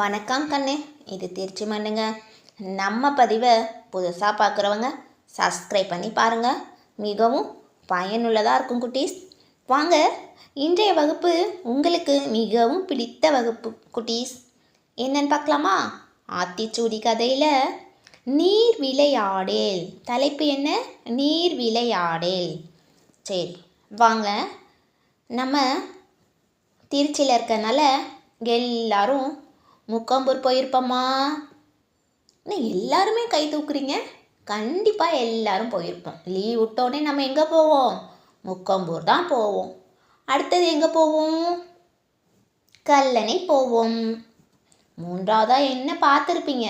வணக்கம் கண்ணு. இது திருச்சி மண்ணுங்க. நம்ம பதிவை புதுசாக பார்க்குறவங்க சப்ஸ்கிரைப் பண்ணி பாருங்கள் மிகவும் பயனுள்ளதாக இருக்கும் குட்டீஸ். வாங்க இன்றைய வகுப்பு உங்களுக்கு மிகவும் பிடித்த வகுப்பு குட்டீஸ். என்னன்னு பார்க்கலாமா? ஆத்திச்சூடி கதையில் நீர் விளையாடேல் தலைப்பு என்ன? நீர் விளையாடேல் சரி வாங்க. நம்ம திருச்சியில் இருக்கறனால எல்லாரும் முக்கம்பூர் போயிருப்போம்மா. இன்னும் எல்லாருமே கை தூக்குறீங்க? கண்டிப்பாக எல்லாரும் போயிருப்போம். லீவ் விட்டோடனே நம்ம எங்கே போவோம்? முக்கம்பூர் தான் போவோம். அடுத்தது எங்கே போவோம்? கல்லணை போவோம். மூன்றாவதாக என்ன பார்த்துருப்பீங்க?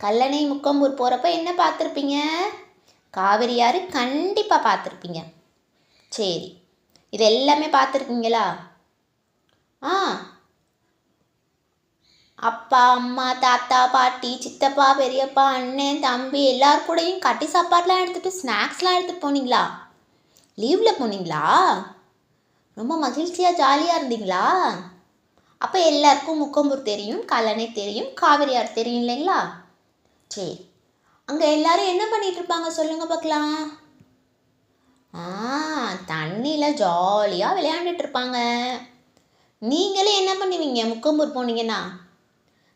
கல்லணை முக்கம்பூர் போகிறப்ப என்ன பார்த்துருப்பீங்க? காவிரியாறு கண்டிப்பாக பார்த்துருப்பீங்க. சரி இது எல்லாமே பார்த்துருக்கீங்களா? ஆ அப்பா அம்மா தாத்தா பாட்டி சித்தப்பா பெரியப்பா அண்ணன் தம்பி எல்லார் கூடயும் கட்டி சாப்பாடுலாம் எடுத்துகிட்டு ஸ்நாக்ஸ்லாம் எடுத்துகிட்டு போனீங்களா? லீவில் போனீங்களா? ரொம்ப மகிழ்ச்சியாக ஜாலியாக இருந்தீங்களா? அப்போ எல்லாருக்கும் முக்கம்பூர் தெரியும் கல்லணை தெரியும் காவிரியார் ஆறு தெரியும் இல்லைங்களா? சரி. அங்கே எல்லாரும் என்ன பண்ணிட்டு இருப்பாங்க சொல்லுங்கள் பார்க்கலாம் ஆ தண்ணியில் ஜாலியாக விளையாண்டுட்டு இருப்பாங்க. நீங்களே என்ன பண்ணுவீங்க முக்கம்பூர் போனீங்கன்னா?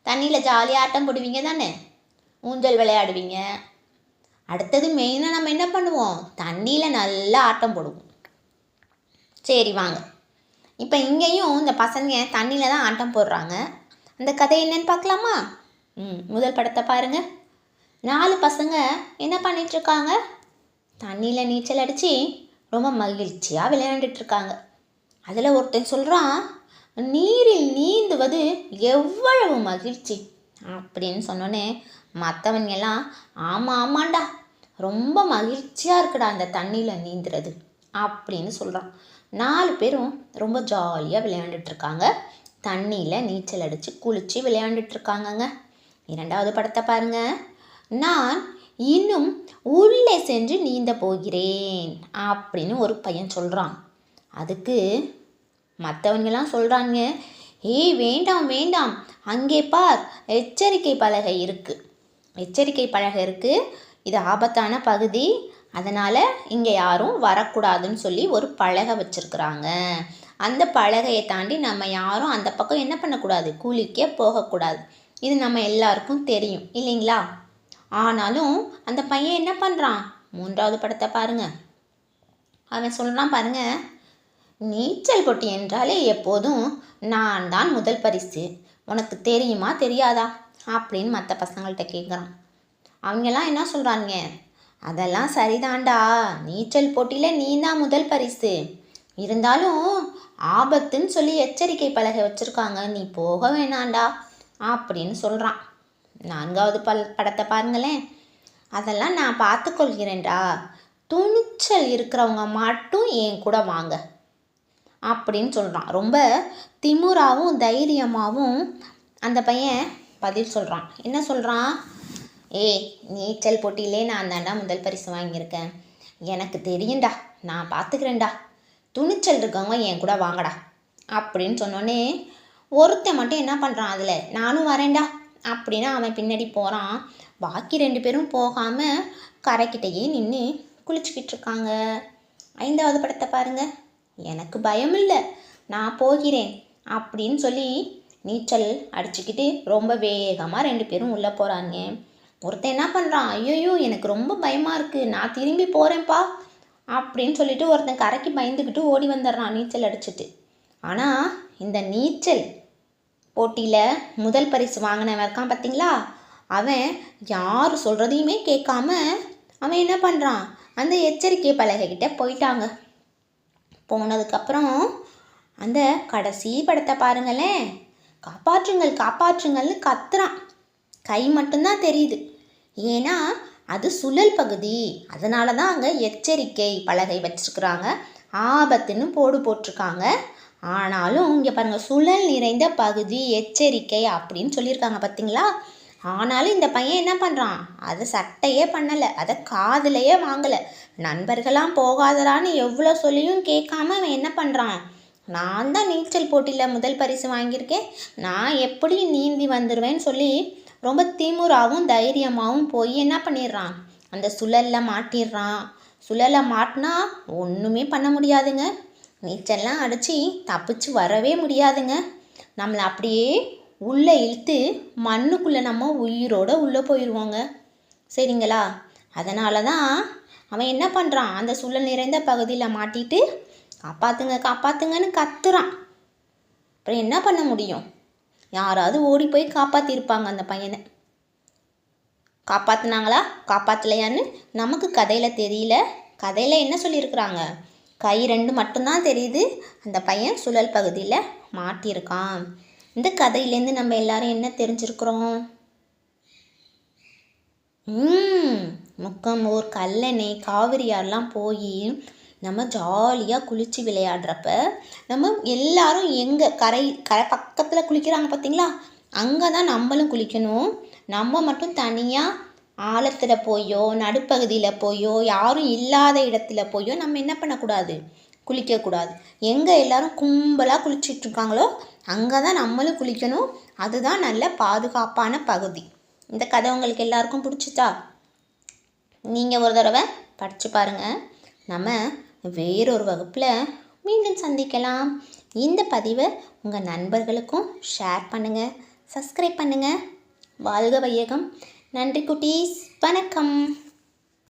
தண்ணியில் ஜாலியாக ஆட்டம் போடுவீங்க தானே? ஊஞ்சல் விளையாடுவீங்க. அடுத்தது மெயினாக நம்ம என்ன பண்ணுவோம்? தண்ணியில் நல்லா ஆட்டம் போடுவோம். சரி வாங்க. இப்போ இங்கேயும் இந்த பசங்க தண்ணியில் தான் ஆட்டம் போடுறாங்க. அந்த கதை என்னன்னு பார்க்கலாமா? ம் முதல் படத்தை பாருங்கள் நாலு பசங்க என்ன பண்ணிகிட்ருக்காங்க தண்ணியில் நீச்சல் அடித்து ரொம்ப மகிழ்ச்சியாக விளையாண்டுட்டு இருக்காங்க. அதில் ஒருத்தன் சொல்கிறான் நீரில் நீந்துவது எவ்வளவு மகிழ்ச்சி அப்படின்னு சொன்னோன்னே மற்றவங்க எல்லாம் ஆமாம் ஆமாண்டா ரொம்ப மகிழ்ச்சியாக இருக்குடா அந்த தண்ணியில் நீந்துறது அப்படின்னு சொல்கிறான் நாலு பேரும் ரொம்ப ஜாலியாக விளையாண்டுட்ருக்காங்க. தண்ணியில் நீச்சல் அடித்து குளித்து விளையாண்டுட்ருக்காங்கங்க. இரண்டாவது படத்தை பாருங்க. நான் இன்னும் உள்ளே சென்று நீந்த போகிறேன் அப்படின்னு ஒரு பையன் சொல்கிறான் அதுக்கு மற்றவங்கெல்லாம் சொல்கிறாங்க ஏய் வேண்டாம் வேண்டாம். அங்கே பார் எச்சரிக்கை பலகை இருக்குது எச்சரிக்கை பலகை இருக்குது இது ஆபத்தான பகுதி. அதனால் இங்கே யாரும் வரக்கூடாதுன்னு சொல்லி ஒரு பலகை வச்சுருக்குறாங்க. அந்த பலகையை தாண்டி நம்ம யாரும் அந்த பக்கம் என்ன பண்ணக்கூடாது? கூலிக்கே போகக்கூடாது. இது நம்ம எல்லாருக்கும் தெரியும். இல்லைங்களா? ஆனாலும் அந்த பையன் என்ன பண்ணுறான் மூன்றாவது படத்தை பாருங்க. அவன் சொல்கிறான் பாருங்கள் நீச்சல் போட்டி என்றாலே எப்போதும் நான் தான் முதல் பரிசு. உனக்கு தெரியுமா தெரியாதா? அப்படின்னு மற்ற பசங்கள்கிட்ட கேட்குறான் அவங்கெல்லாம் என்ன சொல்கிறாங்க அதெல்லாம் சரிதான்டா. நீச்சல் போட்டியில் நீ தான் முதல் பரிசு. இருந்தாலும் ஆபத்துன்னு சொல்லி எச்சரிக்கை பலகை வச்சுருக்காங்க. நீ போக வேணாண்டா அப்படின்னு சொல்கிறான் நான்காவது பல் படத்தை பாருங்களேன். அதெல்லாம் நான் பார்த்துக்கொள்கிறேன்டா. துணிச்சல் இருக்கிறவங்க மட்டும் என் கூட வாங்க. அப்படின்னு சொல்கிறான் ரொம்ப திமுறாவும் தைரியமாகவும் அந்த பையன் பதில் சொல்கிறான் என்ன சொல்கிறான் ஏய் நீச்சல் போட்டியிலே நான் தாண்டா முதல் பரிசு வாங்கியிருக்கேன். எனக்கு தெரியும்டா நான் பார்த்துக்கிறேன்டா துணிச்சல் இருக்கவங்க என் கூட வாங்கடா. அப்படின்னு சொன்னோன்னே ஒருத்தன் மட்டும் என்ன பண்ணுறான் அதில்? நானும் வரேன்டா. அப்படின்னு அவன் பின்னாடி போகிறான் பாக்கி ரெண்டு பேரும் போகாமல் கரைக்கிட்டேயே நின்று குளிச்சுக்கிட்டு இருக்காங்க. ஐந்தாவது படத்தை பாருங்கள் எனக்கு பயம் இல்லை நான் போகிறேன். அப்படின்னு சொல்லி நீச்சல் அடிச்சுக்கிட்டு ரொம்ப வேகமாக ரெண்டு பேரும் உள்ளே போகிறாங்க ஒருத்தன் என்ன பண்ணுறான் ஐயோயோ எனக்கு ரொம்ப பயமாக இருக்குது நான் திரும்பி போகிறேன்ப்பா அப்படின்னு சொல்லிட்டு ஒருத்தன் கரைக்கு பயந்துக்கிட்டு ஓடி வந்துடுறான் நீச்சல் அடிச்சிட்டு. ஆனால் இந்த நீச்சல் போட்டியில் முதல் பரிசு வாங்கினவன் இருக்கான் பார்த்தீங்களா அவன் யார் சொல்கிறதையுமே கேட்காம அவன் என்ன பண்ணுறான் அந்த எச்சரிக்கை பலகைக்கிட்ட போயிட்டாங்க. போனதுக்கப்புறம் அந்த கடைசி படத்தை பாருங்களேன். காப்பாற்றுங்கள் காப்பாற்றுங்கள்னு கத்துறான். கை மட்டும்தான் தெரியுது. ஏன்னா அது சுழல் பகுதி. அதனால தான் அங்கே எச்சரிக்கை பலகை வச்சிருக்கிறாங்க. ஆபத்துன்னு போடு போட்டிருக்காங்க. ஆனாலும் இங்கே பாருங்கள் சுழல் நிறைந்த பகுதி எச்சரிக்கை அப்படின்னு சொல்லியிருக்காங்க பார்த்தீங்களா ஆனாலும் இந்த பையன் என்ன பண்ணுறான் அதை சட்டையே பண்ணலை அதை காதலையே வாங்கலை. நண்பர்களாம் போகாதடான்னு எவ்வளோ சொல்லியும் கேட்காம அவன் என்ன பண்ணுறான் நான் தான் நீச்சல் போட்டியில் முதல் பரிசு வாங்கியிருக்கேன். நான் எப்படி நீந்தி வந்துடுவேன்னு சொல்லி ரொம்ப திமிராவும் தைரியமாகவும் போய் என்ன பண்ணிடுறான்? அந்த சுழலில் மாட்டிடுறான். சுழலில் மாட்டினா ஒன்றுமே பண்ண முடியாதுங்க. நீச்சல்லாம் அடித்து தப்பிச்சு வரவே முடியாதுங்க. நம்மளை அப்படியே உள்ளே இழுத்து மண்ணுக்குள்ளே நம்ம உயிரோட உள்ளே போயிடுவோங்க. சரிங்களா? அதனால தான் அவன் என்ன பண்ணுறான்? அந்த சுழல் நிறைந்த பகுதியில் மாட்டிட்டு காப்பாத்துங்க காப்பாத்துங்கன்னு கத்துறான். அப்புறம் என்ன பண்ண முடியும்? யாராவது ஓடி போய் காப்பாற்றிருப்பாங்க அந்த பையனை. காப்பாத்துனாங்களா? காப்பாற்றலையான்னு நமக்கு கதையில் தெரியல. கதையில் என்ன சொல்லியிருக்கிறாங்க? கை ரெண்டு மட்டும்தான் தெரியுது. அந்த பையன் சுழல் பகுதியில் மாட்டியிருக்கான். இந்த கதையிலேருந்து நம்ம எல்லாரும் என்ன தெரிஞ்சிருக்கிறோம்? ம் முக்கம்பூர் கல்லணை காவிரியாரெலாம் போய் நம்ம ஜாலியாக குளித்து விளையாடுறப்ப நம்ம எல்லாரும் எங்கே கரை கரை பக்கத்தில் குளிக்கிறாங்க பார்த்தீங்களா அங்கே தான் நம்மளும் குளிக்கணும். நம்ம மட்டும் தனியாக ஆழத்தில் போயோ நடுப்பகுதியில் போயோ யாரும் இல்லாத இடத்துல போயோ நம்ம என்ன பண்ணக்கூடாது? குளிக்கக்கூடாது. எங்கே எல்லாரும் கும்பலாக குளிச்சிட்ருக்காங்களோ அங்கே தான் நம்மளும் குளிக்கணும். அதுதான் நல்ல பாதுகாப்பான பகுதி. இந்த கதை உங்களுக்கு எல்லாருக்கும் பிடிச்சிச்சா? நீங்கள் ஒரு தடவை படித்து பாருங்கள் நம்ம வேறொரு வகுப்பில் மீண்டும் சந்திக்கலாம். இந்த பதிவை உங்கள் நண்பர்களுக்கும் ஷேர் பண்ணுங்கள் சப்ஸ்கிரைப் பண்ணுங்கள் வாழ்க வையகம். நன்றி குட்டீஸ். வணக்கம்.